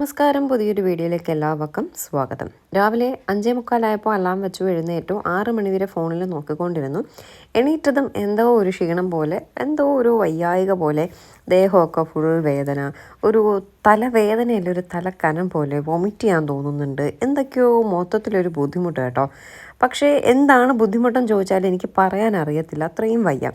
നമസ്കാരം. പുതിയൊരു വീഡിയോയിലേക്ക് എല്ലാവർക്കും സ്വാഗതം. രാവിലെ അഞ്ചേ മുക്കാലായപ്പോൾ അലാം വെച്ചു എഴുന്നേറ്റു. ആറ് മണിവരെ ഫോണിൽ നോക്കിക്കൊണ്ടിരുന്നു. എണീറ്റതും എന്തോ ഒരു ക്ഷീണം പോലെ എന്തോ ഒരു വയ്യായിക പോലെ ദേഹമൊക്കെ ഫുൾ വേദന ഒരു തലവേദനയല്ല ഒരു തലക്കനം പോലെ വൊമിറ്റ് ചെയ്യാൻ തോന്നുന്നുണ്ട്. എന്തൊക്കെയോ മൊത്തത്തിലൊരു ബുദ്ധിമുട്ട് കേട്ടോ. പക്ഷേ എന്താണ് ബുദ്ധിമുട്ടെന്ന് ചോദിച്ചാൽ എനിക്ക് പറയാൻ അറിയത്തില്ല. അത്രയും വയ്യ.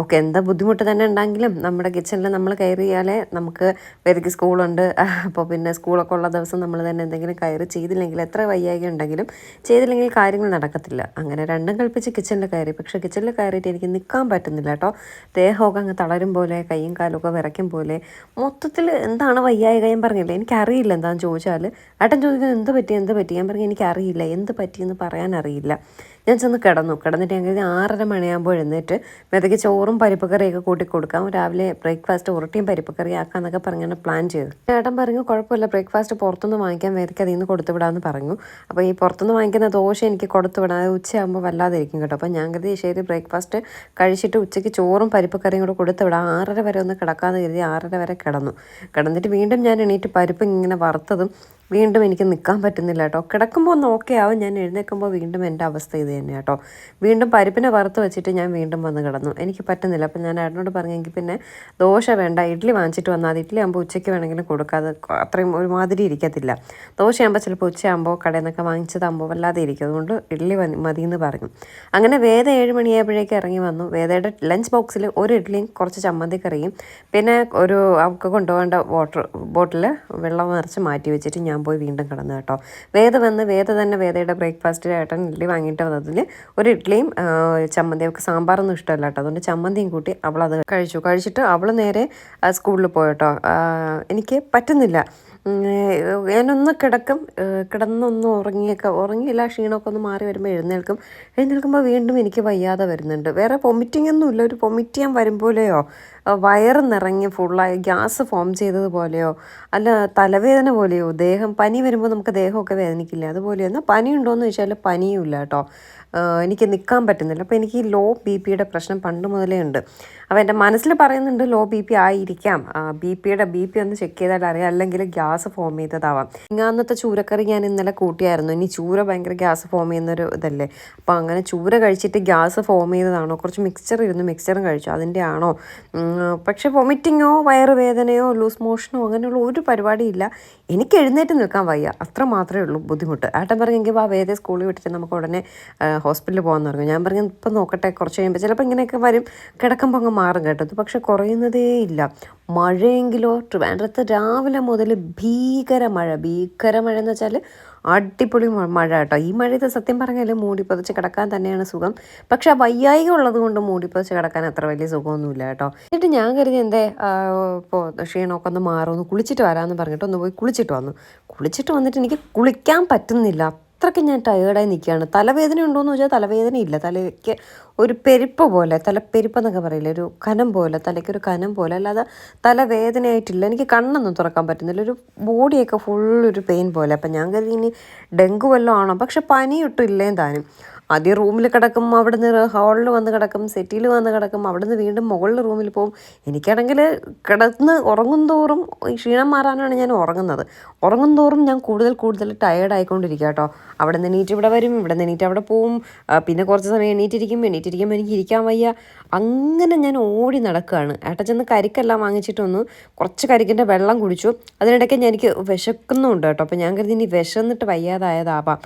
ഓക്കെ എന്താ ബുദ്ധിമുട്ട് തന്നെ ഉണ്ടെങ്കിലും നമ്മുടെ കിച്ചണിൽ നമ്മൾ കയറിയാലേ നമുക്ക് വേദിക്ക് സ്കൂളുണ്ട്. അപ്പോൾ പിന്നെ സ്കൂളൊക്കെ ഉള്ള ദിവസം നമ്മൾ തന്നെ എന്തെങ്കിലും കയറി ചെയ്തില്ലെങ്കിൽ എത്ര വയ്യായി ഉണ്ടെങ്കിലും ചെയ്തില്ലെങ്കിൽ കാര്യങ്ങൾ നടക്കത്തില്ല. അങ്ങനെ രണ്ടും കൽപ്പിച്ച് കിച്ചണിൽ കയറി. പക്ഷേ കിച്ചണിൽ കയറിയിട്ട് എനിക്ക് നിൽക്കാൻ പറ്റുന്നില്ല കേട്ടോ. ദേഹമൊക്കെ അങ്ങ് തളരും പോലെ കൈയും കാലൊക്കെ വിറയ്ക്കും പോലെ. മൊത്തത്തിൽ എന്താണ് വയ്യായ ഞാൻ പറഞ്ഞില്ല? എനിക്കറിയില്ല എന്താണെന്ന് ചോദിച്ചാൽ. ഏട്ടൻ ചോദിക്കുന്നത് എന്ത് പറ്റി? എന്ത് പറ്റി? ഞാൻ പറഞ്ഞു എനിക്കറിയില്ല. എന്ത് പറ്റിയെന്ന് പറയാൻ അറിയില്ല ഞാൻ ചെന്ന് കിടന്നു. കിടന്നിട്ട് കരുതി ആറര മണിയാകുമ്പോൾ എഴുന്നേറ്റ് മെതയ്ക്ക് ചോറും പരിപ്പക്കറിയൊക്കെ കൂട്ടി കൊടുക്കാം രാവിലെ ബ്രേക്ക്ഫാസ്റ്റ് ഉരുട്ടിയും പരിപ്പ് കറി ആക്കാന്നൊക്കെ പറഞ്ഞാണ് പ്ലാൻ ചെയ്തത്. ഏട്ടൻ പറഞ്ഞു കുഴപ്പമില്ല ബ്രേക്ക്ഫാസ്റ്റ് പുറത്തുനിന്ന് വാങ്ങിക്കാൻ വേദിക്ക് അതിൽ നിന്ന് കൊടുത്തു വിടാമെന്ന് പറഞ്ഞു. അപ്പോൾ ഈ പുറത്തുനിന്ന് വാങ്ങിക്കുന്ന ദോശ എനിക്ക് കൊടുത്തു വിടാം അത് ഉച്ചയാകുമ്പോൾ വല്ലാതിരിക്കും കേട്ടോ. അപ്പോൾ ഞാൻ കരുതി ശരി ബ്രേക്ക്ഫാസ്റ്റ് കഴിച്ചിട്ട് ഉച്ചയ്ക്ക് ചോറും പരിപ്പക്കറിയും കൂടെ കൊടുത്തു വിടാം ആറര വരെ ഒന്ന് കിടക്കാമെന്ന് കരുതി ആറര വരെ കിടന്നു. കിടന്നിട്ട് വീണ്ടും ഞാൻ എണീറ്റ് പരിപ്പ് ഇങ്ങനെ വറുത്തതും വീണ്ടും എനിക്ക് നിൽക്കാൻ പറ്റുന്നില്ല കേട്ടോ. കിടക്കുമ്പോൾ ഒന്ന് ഓക്കെ ആവും. ഞാൻ എഴുന്നേൽക്കുമ്പോൾ വീണ്ടും എന്റെ അവസ്ഥ ഇത് തന്നെ കേട്ടോ. വീണ്ടും പരിപ്പിനെ വറുത്ത് വെച്ചിട്ട് ഞാൻ വീണ്ടും വന്ന് കിടന്നു. എനിക്ക് പറ്റുന്നില്ല. അപ്പം ഞാൻ ഏട്ടനോട് പറഞ്ഞെങ്കിൽ പിന്നെ ദോശ വേണ്ട ഇഡ്ഡലി വാങ്ങിച്ചിട്ട് വന്നാൽ അത് ഇഡ്ഡലി ആകുമ്പോൾ ഉച്ചയ്ക്ക് വേണമെങ്കിലും കൊടുക്കാതെ അത്രയും ഒരുമാതിരി ഇരിക്കത്തില്ല. ദോശയാകുമ്പോൾ ചിലപ്പോൾ ഉച്ചയാകുമ്പോൾ കടയിൽ നിന്നൊക്കെ വാങ്ങിച്ചതാകുമ്പോൾ വല്ലാതെ ഇരിക്കും. അതുകൊണ്ട് ഇഡ്ഡലി മതി എന്ന് പറഞ്ഞു. അങ്ങനെ വേദ ഏഴ് മണിയായപ്പോഴേക്ക് ഇറങ്ങി വന്നു. വേദയുടെ ലഞ്ച് ബോക്സിൽ ഒരു ഇഡ്ഡലിയും കുറച്ച് ചമ്മന്തി കറിയും പിന്നെ ഒരു അവൾക്ക് കൊണ്ടുപോകേണ്ട വാട്ടർ ബോട്ടിൽ വെള്ളം നിറച്ച് മാറ്റി വെച്ചിട്ട് ഞാൻ പോയി വീണ്ടും കിടന്നു കേട്ടോ. വേദ വന്ന് വേദ തന്നെ വേദയുടെ ബ്രേക്ക്ഫാസ്റ്റിൽ ഏട്ടൻ ഇഡ്ഡലി വാങ്ങിയിട്ട് വന്നതിൽ ഒരു ഇഡ്ഡലിയും ചമ്മന്തി അവൾക്ക് സാമ്പാറൊന്നും ഇഷ്ടമല്ല കേട്ടോ. അതുകൊണ്ട് ചമ്മന്തിയും കൂട്ടി അത് കഴിച്ചു. കഴിച്ചിട്ട് അവൾ നേരെ സ്കൂളിൽ പോയിട്ടോ എനിക്ക് പറ്റുന്നില്ല. ഞാനൊന്ന് കിടക്കും. കിടന്നൊന്ന് ഉറങ്ങിയൊക്കെ ഉറങ്ങിയില്ല ക്ഷീണമൊക്കെ ഒന്ന് മാറി വരുമ്പോൾ എഴുന്നേൽക്കും. എഴുന്നേൽക്കുമ്പോൾ വീണ്ടും എനിക്ക് വയ്യാതെ വരുന്നുണ്ട്. വേറെ വൊമിറ്റിംഗ് ഒന്നും ഇല്ല. ഒരു വൊമിറ്റ് ചെയ്യാൻ വരുമ്പോലെയോ വയറ് നിറങ്ങി ഫുള്ളായി ഗ്യാസ് ഫോം ചെയ്തതുപോലെയോ അല്ല തലവേദന പോലെയോ ദേഹം പനി വരുമ്പോൾ നമുക്ക് ദേഹമൊക്കെ വേദനിക്കില്ല? അതുപോലെ എന്നാൽ പനി ഉണ്ടോയെന്ന് ചോദിച്ചാൽ പനിയും ഇല്ല കേട്ടോ. എനിക്ക് നിൽക്കാൻ പറ്റുന്നില്ല. അപ്പോൾ എനിക്ക് ഈ ലോ ബി പിയുടെ പ്രശ്നം പണ്ട് മുതലേ ഉണ്ട്. അപ്പോൾ എന്റെ മനസ്സിൽ പറയുന്നുണ്ട് ലോ ബി പി ആയിരിക്കാം. ബി പിയുടെ ബി പി ഒന്ന് ചെക്ക് ചെയ്താൽ അറിയാം. അല്ലെങ്കിൽ ഗ്യാസ് ഫോം ചെയ്തതാവാം. ഇങ്ങാന്നത്തെ ചൂരക്കറി ഞാൻ ഇന്നലെ കൂട്ടിയായിരുന്നു. ഇനി ചൂര ഭയങ്കര ഗ്യാസ് ഫോം ചെയ്യുന്നൊരു ഇതല്ലേ? അപ്പോൾ അങ്ങനെ ചൂര കഴിച്ചിട്ട് ഗ്യാസ് ഫോം ചെയ്തതാണോ? കുറച്ച് മിക്സ്ചർ ഇരുന്നു മിക്സ്ചറും കഴിച്ചു. അതിന്റെ ആണോ? പക്ഷേ വൊമിറ്റിങ്ങോ വയറുവേദനയോ ലൂസ് മോഷനോ അങ്ങനെയുള്ള ഒരു പരിപാടിയില്ല എനിക്ക് എഴുന്നേറ്റ് നിൽക്കാൻ വയ്യ. അത്ര മാത്രമേ ഉള്ളൂ ബുദ്ധിമുട്ട്. ആട്ടം പറഞ്ഞെങ്കിൽ ആ വേദ സ്കൂളിൽ വിട്ടിട്ട് നമുക്ക് ഉടനെ ഹോസ്പിറ്റലിൽ പോകാമെന്ന് പറഞ്ഞു. ഞാൻ പറഞ്ഞു ഇപ്പം നോക്കട്ടെ കുറച്ച് കഴിയുമ്പോൾ ചിലപ്പോൾ ഇങ്ങനെയൊക്കെ വരും. കിടക്കുമ്പോൾ അങ്ങ് മാറും കേട്ടോ. ഇത് പക്ഷെ കുറയുന്നതേ ഇല്ല. മഴയെങ്കിലോ ട്രിവാൻഡ്രത്ത് രാവിലെ മുതൽ ഭീകര മഴ. ഭീകര മഴ എന്ന് വെച്ചാൽ അടിപൊളി മഴ കേട്ടോ. ഈ മഴയത്ത് സത്യം പറഞ്ഞാൽ മൂടിപ്പതച്ച് പൊതിച്ച് കിടക്കാൻ തന്നെയാണ് സുഖം. പക്ഷെ വയ്യായിക ഉള്ളത് കൊണ്ട് മൂടിപ്പതച്ച് പൊതിച്ച് കിടക്കാൻ അത്ര വലിയ സുഖമൊന്നുമില്ല കേട്ടോ. എന്നിട്ട് ഞാൻ കരുതി എന്തേ ഇപ്പോൾ ക്ഷീണമൊക്കെ ഒന്ന് മാറുമെന്ന് കുളിച്ചിട്ട് വരാമെന്ന് പറഞ്ഞിട്ട് ഒന്ന് പോയി കുളിച്ചിട്ട് വന്നു. കുളിച്ചിട്ട് വന്നിട്ട് എനിക്ക് കുളിക്കാൻ പറ്റുന്നില്ല. അത്രയ്ക്ക് ഞാൻ ടയേർഡായി നിൽക്കുകയാണ്. തലവേദന ഉണ്ടോയെന്ന് ചോദിച്ചാൽ തലവേദന ഇല്ല. തലയ്ക്ക് ഒരു പെരുപ്പ് പോലെ തലപ്പെരുപ്പ് എന്നൊക്കെ പറയില്ല ഒരു കനം പോലെ തലയ്ക്ക് ഒരു കനം പോലെ അല്ലാതെ തലവേദനയായിട്ടില്ല. എനിക്ക് കണ്ണൊന്നും തുറക്കാൻ പറ്റുന്നില്ല. ഒരു ബോഡിയൊക്കെ ഫുൾ ഒരു പെയിൻ പോലെ. അപ്പം ഞാൻ കരുതി ഇനി ഡെങ്കു വല്ലതും ആണോ? പക്ഷെ പനിയൊട്ടും ഇല്ലേ താനും. ആദ്യം റൂമിൽ കിടക്കും അവിടുന്ന് ഹാളിൽ വന്ന് കിടക്കും സെറ്റിൽ വന്ന് കിടക്കും അവിടുന്ന് വീണ്ടും മുകളിൽ റൂമിൽ പോകും. എനിക്കാണെങ്കിൽ കിടന്ന് ഉറങ്ങും തോറും ക്ഷീണം മാറാനാണ് ഞാൻ ഉറങ്ങുന്നത്. ഉറങ്ങും തോറും ഞാൻ കൂടുതൽ കൂടുതൽ ടയേർഡ് ആയിക്കൊണ്ടിരിക്കുക കേട്ടോ. അവിടെ നിന്ന് എണീറ്റ് ഇവിടെ വരും ഇവിടെ നിന്ന് എണീറ്റ് അവിടെ പോവും. പിന്നെ കുറച്ച് സമയം എണീറ്റിരിക്കും എണീറ്റിരിക്കുമ്പോൾ എനിക്ക് ഇരിക്കാൻ വയ്യ. അങ്ങനെ ഞാൻ ഓടി നടക്കുകയാണ്. ഏട്ട ചെന്ന് കരിക്കെല്ലാം വാങ്ങിച്ചിട്ട് വന്നു കുറച്ച് കരിക്കിന്റെ വെള്ളം കുടിച്ചു. അതിനിടയ്ക്ക് ഞാൻ എനിക്ക് വിശക്കുന്നുണ്ട് കേട്ടോ. അപ്പോൾ ഞാൻ കരുതി ഇനി വിശന്നിട്ട് വയ്യാതായതാവാം.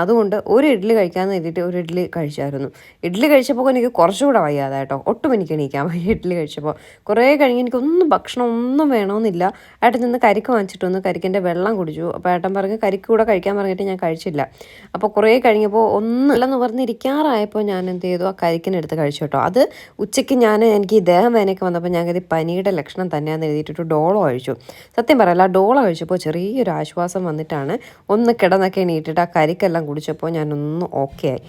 അതുകൊണ്ട് ഒരു ഇഡ്ഡലി കഴിക്കാമെന്ന് കരുതിയിട്ട് ഒരു ഇഡ്ഡലി കഴിച്ചായിരുന്നു. ഇഡ്ഡലി കഴിച്ചപ്പോൾ എനിക്ക് കുറച്ചുകൂടെ വയ്യാതെ കേട്ടോ. ഒട്ടും എനിക്ക് എണീക്കാൻ വയ്യ ഇഡ്ഡലി കഴിച്ചപ്പോൾ. കുറേ കഴിഞ്ഞ് എനിക്കൊന്നും ഭക്ഷണം ഒന്നും വേണമെന്നില്ല. ഏട്ടൻ ചെന്ന് കരിക്ക് വാങ്ങിച്ചിട്ട് വന്ന്. കരിക്കിന്റെ വെള്ളം കുടിച്ചു. അപ്പോൾ ഏട്ടൻ പറഞ്ഞ് കരിക്ക് കൂടെ കഴിക്കാൻ പറഞ്ഞിട്ട് ഞാൻ കഴിച്ചില്ല. അപ്പോൾ കുറേ കഴിഞ്ഞപ്പോൾ ഒന്നും അല്ലെന്ന് പറഞ്ഞിരിക്കാറായപ്പോൾ ഞാൻ എന്ത് ചെയ്തു? ആ കരിക്കിനെടുത്ത് കഴിച്ചു കേട്ടോ. അത് ഉച്ചയ്ക്ക് ഞാൻ എനിക്ക് ദേഹം വേനയൊക്കെ വന്നപ്പോൾ ഞാൻ കരുതി പനിയുടെ ലക്ഷണം തന്നെയാണെന്ന് എഴുതിയിട്ട് ഡോളോ കഴിച്ചു സത്യം പറയല്ല ഡോളോ കഴിച്ചപ്പോൾ ചെറിയൊരു ആശ്വാസം വന്നിട്ടാണ് ഒന്ന് കിടന്നൊക്കെ എണീറ്റിട്ട് ആ കരിക്കെല്ലാം കുടിച്ചപ്പോൾ ഞാനൊന്ന് ഓക്കെ ആയി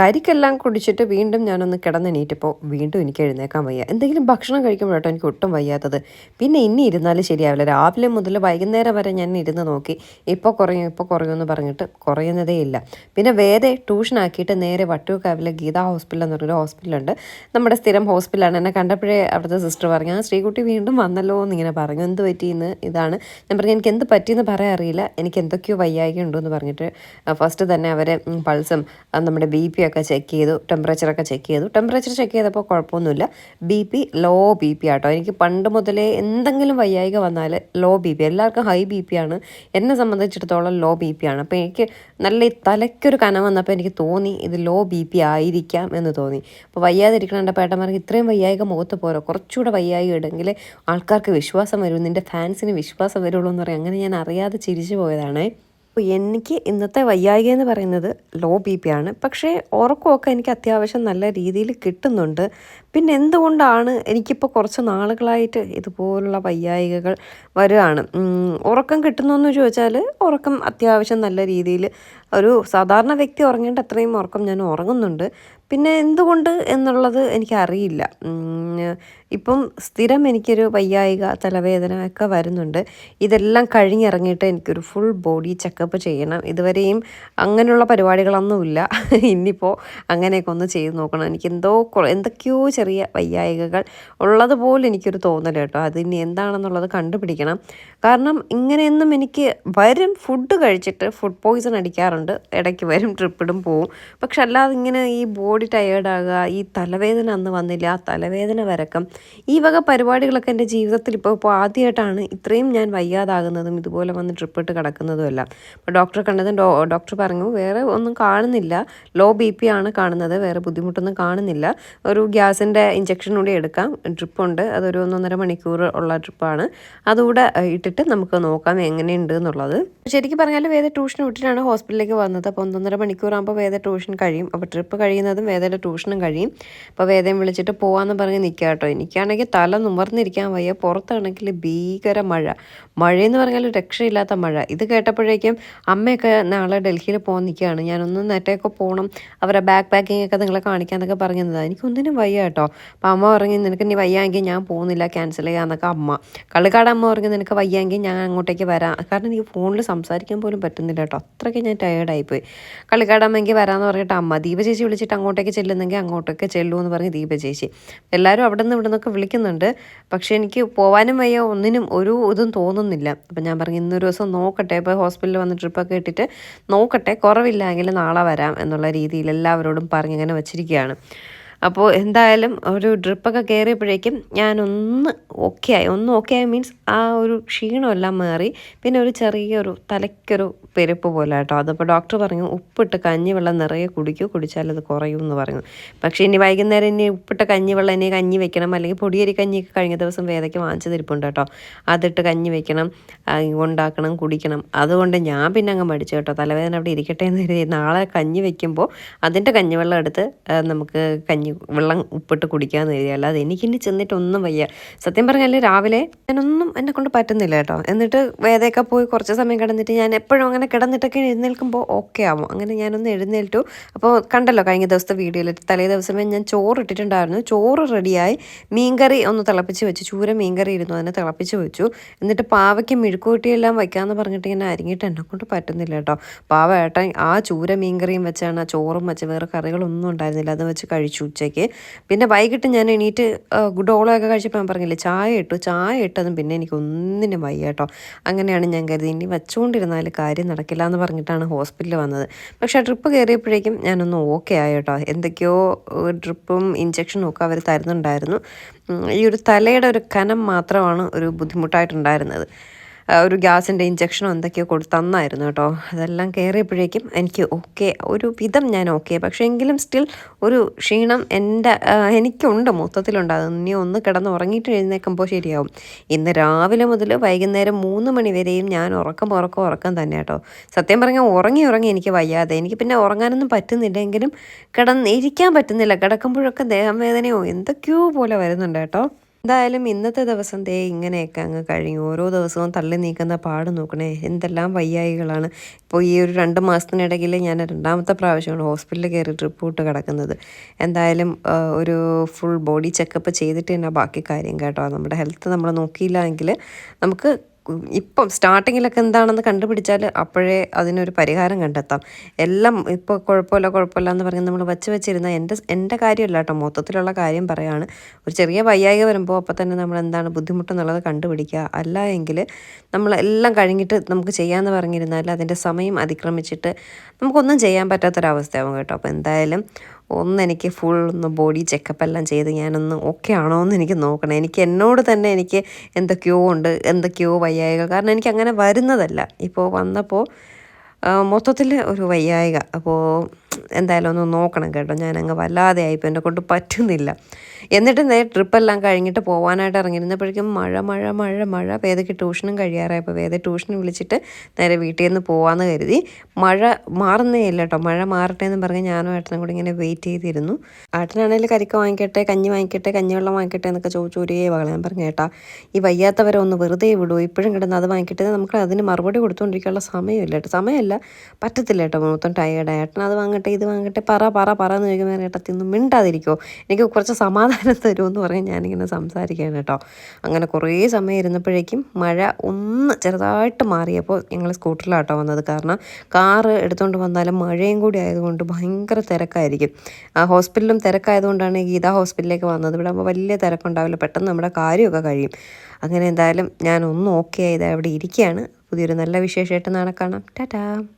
കരിക്കെല്ലാം കുടിച്ചിട്ട് വീണ്ടും ഞാനൊന്ന് കിടന്നെണീറ്റപ്പോൾ വീണ്ടും എനിക്ക് എഴുന്നേക്കാൻ വയ്യ. എന്തെങ്കിലും ഭക്ഷണം കഴിക്കുമ്പോഴാട്ടോ എനിക്ക് ഒട്ടും വയ്യാത്തത്. പിന്നെ ഇനി ഇരുന്നാലും ശരിയാവില്ല. രാവിലെ മുതൽ വൈകുന്നേരം വരെ ഞാൻ ഇരുന്ന് നോക്കി. ഇപ്പോൾ കുറയും ഇപ്പോൾ കുറയും എന്ന് പറഞ്ഞിട്ട് കുറയുന്നതേ ഇല്ല. പിന്നെ വേറെ ട്യൂഷനാക്കിയിട്ട് നേരെ വട്ടൂർക്കാവിലെ ഗീതാ ഹോസ്പിറ്റൽ എന്ന് പറഞ്ഞൊരു ഹോസ്പിറ്റലുണ്ട്. നമ്മുടെ സ്ഥിരം ഹോസ്പിറ്റലാണ്. എന്നെ കണ്ടപ്പോഴേ അവിടുത്തെ സിസ്റ്റർ പറഞ്ഞു ആ സ്ത്രീകുട്ടി വീണ്ടും വന്നല്ലോ എന്നിങ്ങനെ പറഞ്ഞു. എന്ത് പറ്റിയെന്ന്? ഇതാണ്. ഞാൻ പറഞ്ഞു എനിക്ക് എന്ത് പറ്റിയെന്ന് പറയാൻ അറിയില്ല. എനിക്ക് എന്തൊക്കെയോ വയ്യായിക ഉണ്ടെന്ന് പറഞ്ഞിട്ട് ഫസ്റ്റ് തന്നെ അവരെ പൾസും നമ്മുടെ ബി പി ഒക്കെ ചെക്ക് ചെയ്തു ടെമ്പറേച്ചറൊക്കെ ചെക്ക് ചെയ്തു. ടെമ്പറേച്ചർ ചെക്ക് ചെയ്തപ്പോൾ കുഴപ്പമൊന്നുമില്ല. B P low B P ആട്ടോ. എനിക്ക് പണ്ട് മുതലേ എന്തെങ്കിലും വയ്യായിക വന്നാൽ ലോ ബി പി എല്ലാവർക്കും ഹൈ ബി പി ആണ്. എന്നെ സംബന്ധിച്ചിടത്തോളം ലോ ബി പി ആണ്. അപ്പോൾ എനിക്ക് നല്ല ഈ തലയ്ക്കൊരു കനം വന്നപ്പോൾ എനിക്ക് തോന്നി ഇത് ലോ ബി പി ആയിരിക്കാം എന്ന് തോന്നി. അപ്പോൾ വയ്യാതിരിക്കണേണ്ട. പേട്ടന്മാർക്ക് ഇത്രയും വയ്യായിക മുഖത്ത് പോരോ? കുറച്ചുകൂടെ വയ്യായിക ഇടെങ്കിൽ ആൾക്കാർക്ക് വിശ്വാസം വരും. നിന്റെ ഫാൻസിന് വിശ്വാസം വരുള്ളൂ എന്ന് പറയും. അങ്ങനെ ഞാൻ അറിയാതെ ചിരിച്ചു പോയതാണേ. അപ്പോൾ എനിക്ക് ഇന്നത്തെ വയ്യായിക എന്ന് പറയുന്നത് ലോ ബി പി ആണ്. പക്ഷേ ഉറക്കമൊക്കെ എനിക്ക് അത്യാവശ്യം നല്ല രീതിയിൽ കിട്ടുന്നുണ്ട്. പിന്നെ എന്തുകൊണ്ടാണ് എനിക്കിപ്പോൾ കുറച്ച് നാളുകളായിട്ട് ഇതുപോലുള്ള വയ്യായികകൾ വരികയാണ് ഉറക്കം കിട്ടുന്നോന്ന് ചോദിച്ചാൽ ഉറക്കം അത്യാവശ്യം നല്ല രീതിയിൽ ഒരു സാധാരണ വ്യക്തി ഉറങ്ങേണ്ട അത്രയും ഉറക്കം ഞാൻ ഉറങ്ങുന്നുണ്ട്. പിന്നെ എന്തുകൊണ്ട് എന്നുള്ളത് എനിക്കറിയില്ല. ഇപ്പം സ്ഥിരം എനിക്കൊരു വയ്യായിക തലവേദന ഒക്കെ വരുന്നുണ്ട്. ഇതെല്ലാം കഴിഞ്ഞിറങ്ങിയിട്ട് എനിക്കൊരു ഫുൾ ബോഡി ചെക്കപ്പ് ചെയ്യണം. ഇതുവരെയും അങ്ങനെയുള്ള പരിപാടികളൊന്നുമില്ല. ഇനിയിപ്പോൾ അങ്ങനെയൊക്കെ ഒന്ന് ചെയ്ത് നോക്കണം. എനിക്ക് എന്തോ എന്തൊക്കെയോ ചെറിയ വയ്യായികകൾ ഉള്ളതുപോലെ എനിക്കൊരു തോന്നൽ കേട്ടോ. അതിനി എന്താണെന്നുള്ളത് കണ്ടുപിടിക്കണം. കാരണം ഇങ്ങനെയൊന്നും എനിക്ക് വരും ഫുഡ് കഴിച്ചിട്ട് ഫുഡ് പോയിസൺ അടിക്കാറുണ്ട്. ഇടയ്ക്ക് വരും ട്രിപ്പിടും പോവും. പക്ഷെ അല്ലാതെ ഇങ്ങനെ ഈ ബോഡി ടയേർഡാകുക ഈ തലവേദന അന്ന് വന്നില്ല ആ തലവേദന വരക്കം ഈ വക പരിപാടികളൊക്കെ എന്റെ ജീവിതത്തിൽ ഇപ്പോൾ ഇപ്പോൾ ആദ്യമായിട്ടാണ് ഇത്രയും ഞാൻ വയ്യാതാകുന്നതും ഇതുപോലെ വന്ന് ട്രിപ്പിട്ട് കിടക്കുന്നതും എല്ലാം. അപ്പോൾ ഡോക്ടറെ കണ്ടതും ഡോക്ടർ പറഞ്ഞു വേറെ ഒന്നും കാണുന്നില്ല. ലോ ബി പി ആണ് കാണുന്നത്. വേറെ ബുദ്ധിമുട്ടൊന്നും കാണുന്നില്ല. ഒരു ഗ്യാസിന്റെ ഇഞ്ചക്ഷൻ കൂടി എടുക്കാം. ഡ്രിപ്പുണ്ട് അതൊരു ഒന്നൊന്നര മണിക്കൂർ ഉള്ള ഡ്രിപ്പാണ് അതുകൂടെ ഇട്ടിട്ട് നമുക്ക് നോക്കാം എങ്ങനെയുണ്ട് എന്നുള്ളത്. ശരിക്കും പറഞ്ഞാൽ വേദ ട്യൂഷൻ വിട്ടിട്ടാണ് ഹോസ്പിറ്റലിലേക്ക് വന്നത്. അപ്പോൾ ഒന്നൊന്നര മണിക്കൂറാകുമ്പോൾ വേദ ട്യൂഷൻ കഴിയും. അപ്പോൾ ട്രിപ്പ് കഴിയുന്നതും വേദയുടെ ട്യൂഷനും കഴിയും. അപ്പോൾ വേദയും വിളിച്ചിട്ട് പോകാമെന്ന് പറഞ്ഞ് നിൽക്കുക കേട്ടോ. എനിക്കാണെങ്കിൽ തല നുമർന്നിരിക്കാൻ വയ്യ. പുറത്താണെങ്കിൽ ഭീകര മഴ. മഴയെന്ന് പറഞ്ഞാൽ രക്ഷയില്ലാത്ത മഴ. ഇത് കേട്ടപ്പോഴേക്കും അമ്മയൊക്കെ നാളെ ഡൽഹിയിൽ പോകാൻ നിൽക്കുകയാണ്. ഞാനൊന്ന് നെറ്റൊക്കെ പോകണം. അവരുടെ ബാക്ക് പാക്കിംഗ് ഒക്കെ നിങ്ങളെ കാണിക്കാന്നൊക്കെ പറഞ്ഞതാണ് എനിക്കൊന്നിനും വയ്യ അപ്പോൾ അമ്മ പറഞ്ഞു നിനക്ക് നീ വയ്യാമെങ്കിൽ ഞാൻ പോകുന്നില്ല ക്യാൻസൽ ചെയ്യാന്നൊക്കെ അമ്മ. കള്ളിക്കാട് അമ്മ പറഞ്ഞു നിനക്ക് വയ്യാമെങ്കിൽ ഞാൻ അങ്ങോട്ടേക്ക് വരാം. കാരണം എനിക്ക് ഫോണിൽ സംസാരിക്കാൻ പോലും പറ്റുന്നില്ല കേട്ടോ. അത്രയ്ക്ക് ഞാൻ ടയേർഡായിപ്പോയി കള്ളിക്കാട് അമ്മയ്ക്ക് വരാമെന്ന് പറഞ്ഞിട്ട് അമ്മ ദീപ ചേച്ചി വിളിച്ചിട്ട് അങ്ങോട്ടേക്ക് ചെല്ലുന്നെങ്കിൽ അങ്ങോട്ടേക്ക് ചെല്ലൂ എന്ന് പറഞ്ഞ് ദീപ ചേച്ചി. എല്ലാവരും അവിടെ നിന്ന് ഇവിടെ നിന്നൊക്കെ വിളിക്കുന്നുണ്ട്. പക്ഷേ എനിക്ക് പോകാനും വയ്യ ഒന്നിനും ഒരു ഇതും തോന്നുന്നില്ല. അപ്പം ഞാൻ പറഞ്ഞു ഇന്നൊരു ദിവസം നോക്കട്ടെ. ഇപ്പോൾ ഹോസ്പിറ്റലിൽ വന്ന് ട്രിപ്പൊക്കെ ഇട്ടിട്ട് നോക്കട്ടെ. കുറവില്ലെങ്കിൽ നാളെ വരാം എന്നുള്ള രീതിയിൽ എല്ലാവരോടും പറഞ്ഞ് ഇങ്ങനെ വെച്ചിരിക്കുകയാണ്. അപ്പോൾ എന്തായാലും ഒരു ഡ്രിപ്പൊക്കെ കയറിയപ്പോഴേക്കും ഞാനൊന്ന് ഓക്കെ ആയി. ഒന്ന് ഓക്കെ ആയി മീൻസ് ആ ഒരു ക്ഷീണമെല്ലാം മാറി. പിന്നെ ഒരു ചെറിയൊരു തലയ്ക്കൊരു പെരുപ്പ് പോലെ കേട്ടോ അതപ്പോൾ ഡോക്ടർ പറഞ്ഞു ഉപ്പിട്ട് കഞ്ഞിവെള്ളം നിറയെ കുടിക്കൂ കുടിച്ചാൽ അത് കുറയും എന്ന് പറഞ്ഞു. പക്ഷേ ഇനി വൈകുന്നേരം ഇനി ഉപ്പിട്ട കഞ്ഞിവെള്ളം ഇനി കഞ്ഞി വെക്കണം. അല്ലെങ്കിൽ പൊടിയരി കഞ്ഞിയൊക്കെ കഴിഞ്ഞ ദിവസം വേദയ്ക്ക് വാങ്ങിച്ചു തിരിപ്പുണ്ട് കേട്ടോ. അതിട്ട് കഞ്ഞി വെക്കണം ഉണ്ടാക്കണം കുടിക്കണം. അതുകൊണ്ട് ഞാൻ പിന്നെ അങ്ങ് മടിച്ചു കേട്ടോ. തലവേദന അവിടെ ഇരിക്കട്ടെ എന്ന് കരുതി. നാളെ കഞ്ഞി വെക്കുമ്പോൾ അതിന്റെ കഞ്ഞിവെള്ളം എടുത്ത് നമുക്ക് കഞ്ഞി കഞ്ഞി വെള്ളം ഉപ്പിട്ട് കുടിക്കാമെന്ന് കരുതി. അല്ലാതെ എനിക്കിനി ചെന്നിട്ടൊന്നും വയ്യ. സത്യം പറഞ്ഞാൽ രാവിലെ ഞാനൊന്നും എന്നെ കൊണ്ട് പറ്റുന്നില്ല കേട്ടോ. എന്നിട്ട് വേദയൊക്കെ പോയി കുറച്ച് സമയം കിടന്നിട്ട് ഞാൻ എപ്പോഴും അങ്ങനെ കിടന്നിട്ടൊക്കെ എഴുന്നേൽക്കുമ്പോൾ ഓക്കെ ആവും. അങ്ങനെ ഞാനൊന്ന് എഴുന്നേൽറ്റു അപ്പോൾ കണ്ടല്ലോ കഴിഞ്ഞ ദിവസത്തെ വീഡിയോയിൽ തലേ ദിവസമേ ഞാൻ ചോറ് ഇട്ടിട്ടുണ്ടായിരുന്നു. ചോറ് റെഡിയായി. മീൻകറി ഒന്ന് തിളപ്പിച്ച് വെച്ചു. ചൂര മീൻകറി ഇരുന്നു. അതിനെ തിളപ്പിച്ച് വെച്ചു. എന്നിട്ട് പാവയ്ക്ക് മെഴുക്കുകൂട്ടിയെല്ലാം വയ്ക്കാമെന്ന് പറഞ്ഞിട്ട് ഇങ്ങനെ അരിഞ്ഞിട്ട് എന്നെ കൊണ്ട് പറ്റുന്നില്ല കേട്ടോ. പാവ ഏട്ടൻ ആ ചൂര മീൻകറിയും വെച്ചാണ് ചോറും വെച്ച് വേറെ കറികളൊന്നും ഉണ്ടായിരുന്നില്ല. അത് വെച്ച് കഴിച്ചു. ഉച്ചയ്ക്ക്. പിന്നെ വൈകിട്ട് ഞാൻ എണീറ്റ് ഗുഡോളൊക്കെ കഴിച്ചപ്പോൾ ഞാൻ പറഞ്ഞില്ലേ ചായ ഇട്ടു. ചായ ഇട്ടതും പിന്നെ എനിക്ക് ഒന്നിനും വയ്യ കേട്ടോ. അങ്ങനെയാണ് ഞാൻ കരുതി ഇനി വെച്ചുകൊണ്ടിരുന്നാൽ കാര്യം നടക്കില്ല എന്ന് പറഞ്ഞിട്ടാണ് ഹോസ്പിറ്റലിൽ വന്നത്. പക്ഷേ ട്രിപ്പ് കയറിയപ്പോഴേക്കും ഞാനൊന്ന് ഓക്കെ ആയി കേട്ടോ. എന്തൊക്കെയോ ഡ്രിപ്പും ഇഞ്ചക്ഷനും ഒക്കെ അവർ തരുന്നുണ്ടായിരുന്നു. ഈ ഒരു തലയുടെ ഒരു കനം മാത്രമാണ് ഒരു ബുദ്ധിമുട്ടായിട്ടുണ്ടായിരുന്നത്. ഒരു ഗ്യാസിന്റെ ഇഞ്ചക്ഷനോ എന്തൊക്കെയോ കൊടുത്ത് തന്നായിരുന്നു കേട്ടോ. അതെല്ലാം കയറിയപ്പോഴേക്കും എനിക്ക് ഓക്കെ ഒരു വിധം ഞാൻ ഓക്കെ. പക്ഷേ എങ്കിലും സ്റ്റിൽ ഒരു ക്ഷീണം എന്റെ എനിക്കുണ്ട്. മൊത്തത്തിലുണ്ട്. അത് ഇനി ഒന്ന് കിടന്ന് ഉറങ്ങിയിട്ട് എഴുന്നേക്കുമ്പോൾ ശരിയാവും. ഇന്ന് രാവിലെ മുതൽ വൈകുന്നേരം മൂന്ന് മണി വരെയും ഞാൻ ഉറക്കം ഉറക്കം ഉറക്കം തന്നെ കേട്ടോ. സത്യം പറഞ്ഞാൽ ഉറങ്ങി ഉറങ്ങി എനിക്ക് വയ്യാതെ. എനിക്ക് പിന്നെ ഉറങ്ങാനൊന്നും പറ്റുന്നില്ലെങ്കിലും കിടന്ന് ഇരിക്കാൻ പറ്റുന്നില്ല. കിടക്കുമ്പോഴൊക്കെ ദേഹം വേദനയോ എന്തൊക്കെയോ പോലെ വരുന്നുണ്ട് കേട്ടോ. എന്തായാലും ഇന്നത്തെ ദിവസം ദേ ഇങ്ങനെയൊക്കെ അങ്ങ് കഴിഞ്ഞു. ഓരോ ദിവസവും തള്ളി നീക്കുന്ന പാട് നോക്കണേ. എന്തെല്ലാം വയ്യായികളാണ്. ഇപ്പോൾ ഈ ഒരു രണ്ട് മാസത്തിനിടയിൽ ഞാൻ രണ്ടാമത്തെ പ്രാവശ്യമാണ് ഹോസ്പിറ്റലിൽ കയറി ട്രിപ്പ് വിട്ട് കിടക്കുന്നത്. എന്തായാലും ഒരു ഫുൾ ബോഡി ചെക്കപ്പ് ചെയ്തിട്ട് തന്നെ ബാക്കി കാര്യം കേട്ടോ. നമ്മുടെ ഹെൽത്ത് നമ്മൾ നോക്കിയില്ല എങ്കിൽ നമുക്ക് ഇപ്പം സ്റ്റാർട്ടിങ്ങിലൊക്കെ എന്താണെന്ന് കണ്ടുപിടിച്ചാൽ അപ്പോഴേ അതിനൊരു പരിഹാരം കണ്ടെത്താം. എല്ലാം ഇപ്പോൾ കുഴപ്പമില്ല കുഴപ്പമില്ല എന്ന് പറഞ്ഞ് നമ്മൾ വച്ച് വെച്ചിരുന്ന എന്റെ എന്റെ കാര്യമല്ല കേട്ടോ മൊത്തത്തിലുള്ള കാര്യം പറയുകയാണ് ഒരു ചെറിയ വയ്യായിക വരുമ്പോൾ അപ്പോൾ തന്നെ നമ്മൾ എന്താണ് ബുദ്ധിമുട്ടെന്നുള്ളത് കണ്ടുപിടിക്കുക. അല്ല എങ്കിൽ നമ്മളെല്ലാം കഴിഞ്ഞിട്ട് നമുക്ക് ചെയ്യാമെന്ന് പറഞ്ഞിരുന്നാൽ അതിന്റെ സമയം അതിക്രമിച്ചിട്ട് നമുക്കൊന്നും ചെയ്യാൻ പറ്റാത്തൊരവസ്ഥയാവും കേട്ടോ. അപ്പോൾ എന്തായാലും ഒന്ന് എനിക്ക് ഫുൾ ഒന്ന് ബോഡി ചെക്കപ്പ് എല്ലാം ചെയ്ത് ഞാനൊന്ന് ഓക്കെ ആണോ എന്ന് എനിക്ക് നോക്കണം. എനിക്ക് എന്നോട് തന്നെ എനിക്ക് എന്തൊക്കെയോ ഉണ്ട് എന്തൊക്കെയോ വയ്യായിക കാരണം എനിക്ക് അങ്ങനെ വരുന്നതല്ല. ഇപ്പോൾ വന്നപ്പോൾ മൊത്തത്തിൽ ഒരു വയ്യായിക. അപ്പോൾ എന്തായാലും ഒന്ന് നോക്കണം കേട്ടോ. ഞാൻ അങ്ങ് വല്ലാതെ ആയിപ്പോൾ എന്നെ കൊണ്ട് പറ്റുന്നില്ല. എന്നിട്ട് നേ ട്രിപ്പെല്ലാം കഴിഞ്ഞിട്ട് പോകാനായിട്ട് ഇറങ്ങിയിരുന്നപ്പോഴേക്കും മഴ മഴ മഴ മഴ. വേദയ്ക്ക് ട്യൂഷനും കഴിയാറായപ്പോൾ വേദ ട്യൂഷൻ വിളിച്ചിട്ട് നേരെ വീട്ടിൽ നിന്ന് പോകാമെന്ന് കരുതി. മഴ മാറുന്നേ ഇല്ല കേട്ടോ. മഴ മാറട്ടെ എന്ന് പറഞ്ഞ് ഞാനും ഏട്ടനും കൂടി ഇങ്ങനെ വെയിറ്റ് ചെയ്തിരുന്നു. ഏട്ടനാണെങ്കിൽ കരിക്ക വാങ്ങിക്കട്ടെ കഞ്ഞി വാങ്ങിക്കട്ടെ കഞ്ഞിവെള്ളം വാങ്ങിക്കട്ടെ എന്നൊക്കെ ചോദിച്ചു ഒരേ വകള ഞാൻ പറഞ്ഞു കേട്ടാ ഈ വയ്യാത്തവരെ ഒന്ന് വെറുതെ വിടുമോ ഇപ്പോഴും കിടന്ന് അത് വാങ്ങിക്കട്ടെ നമുക്ക് അതിന് മറുപടി കൊടുത്തുകൊണ്ടിരിക്കാനുള്ള സമയമില്ല കേട്ടോ. സമയമല്ല. പറ്റത്തില്ല കേട്ടോ. മൊത്തം ടയേർഡ് ഏട്ടൻ അത് വാങ്ങട്ടെ ഇത് വാങ്ങട്ടെ പറ പറ പറ എന്ന് ചോദിക്കുമ്പോൾ ഏട്ടത്തി ഒന്നും മിണ്ടാതിരിക്കോ. എനിക്ക് കുറച്ച് സമാധാനം തരുമെന്ന് പറഞ്ഞ് ഞാനിങ്ങനെ സംസാരിക്കുകയാണ് കേട്ടോ. അങ്ങനെ കുറേ സമയം ഇരുന്നപ്പോഴേക്കും മഴ ഒന്ന് ചെറുതായിട്ട് മാറിയപ്പോൾ ഞങ്ങൾ സ്കൂട്ടറിലാട്ടോ വന്നത്. കാരണം കാറ് എടുത്തുകൊണ്ട് വന്നാലും മഴയും കൂടി ആയതുകൊണ്ട് ഭയങ്കര തിരക്കായിരിക്കും. ആ ഹോസ്പിറ്റലും തിരക്കായതുകൊണ്ടാണ് ഗീത ഹോസ്പിറ്റലിലേക്ക് വന്നത്. ഇവിടെ ആകുമ്പോൾ വലിയ തിരക്കുണ്ടാവില്ല. പെട്ടെന്ന് നമ്മുടെ കാര്യമൊക്കെ കഴിയും. അങ്ങനെ എന്തായാലും ഞാൻ ഒന്ന് ഓക്കെ ആയത് അവിടെ ഇരിക്കുകയാണ്. പുതിയൊരു നല്ല വിശേഷമായിട്ട് നാളെ കാണാം. ടാറ്റാ.